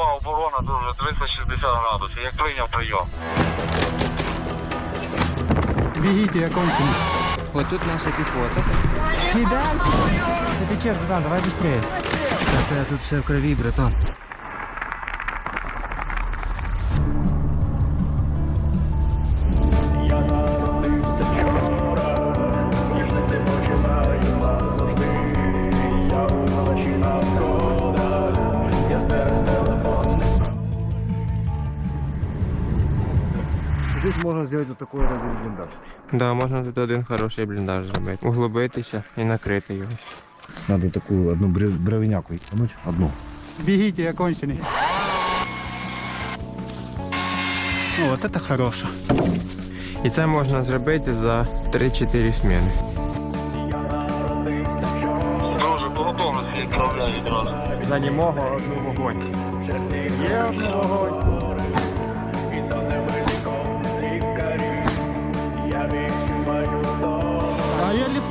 Кругова оборона, дуже 360 градусів. Як прийняв прийом. Бегите, я конченый. Ось тут наша піхота. Кидай! Ты течешь, братан, давай быстрее. Та те тут все в крові, братан. Здесь можно сделать вот такой вот один блиндаж. Да, можна тут один хороший бліндаж зробити. Углубитися і накрити його. Надо такую одну бре- бровиняку тянуть, одну. Бегите, я конченый. О, вот это хорошо. І це можна зробити за 3-4 зміни. Друже, по готовності відправляю відразу. За німого одну вогонь. Є вогонь. А я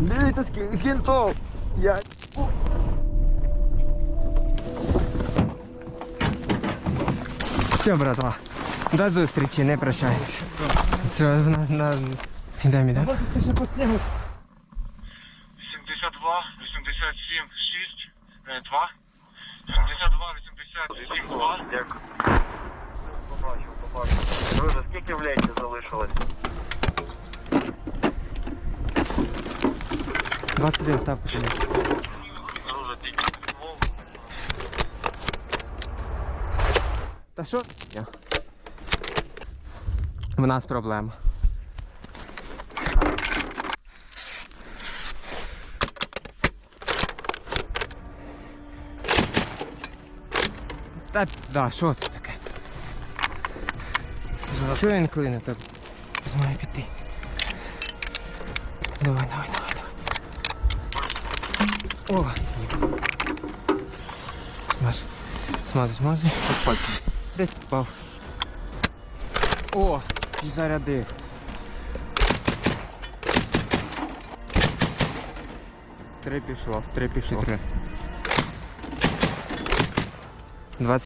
Дивіться, скільки кінтов. Я... Все, братва. До зустрічі, не прощаємося. Все, на, на... Йдемо, йдемо. 72, 87, 6, 2. 72, 87, 2. Дякую. Побачив, побачив. Друже, скільки в ленті залишилось? 21 ставка. Та що? В нас проблема. Та да, що це таке? Що він клине так? Змає піти. Давай, давай, давай, давай. О! Смаз. Смазуй, смазуй. Десь впав. О, і зарядив. Три пішло, три пішло. Двадцять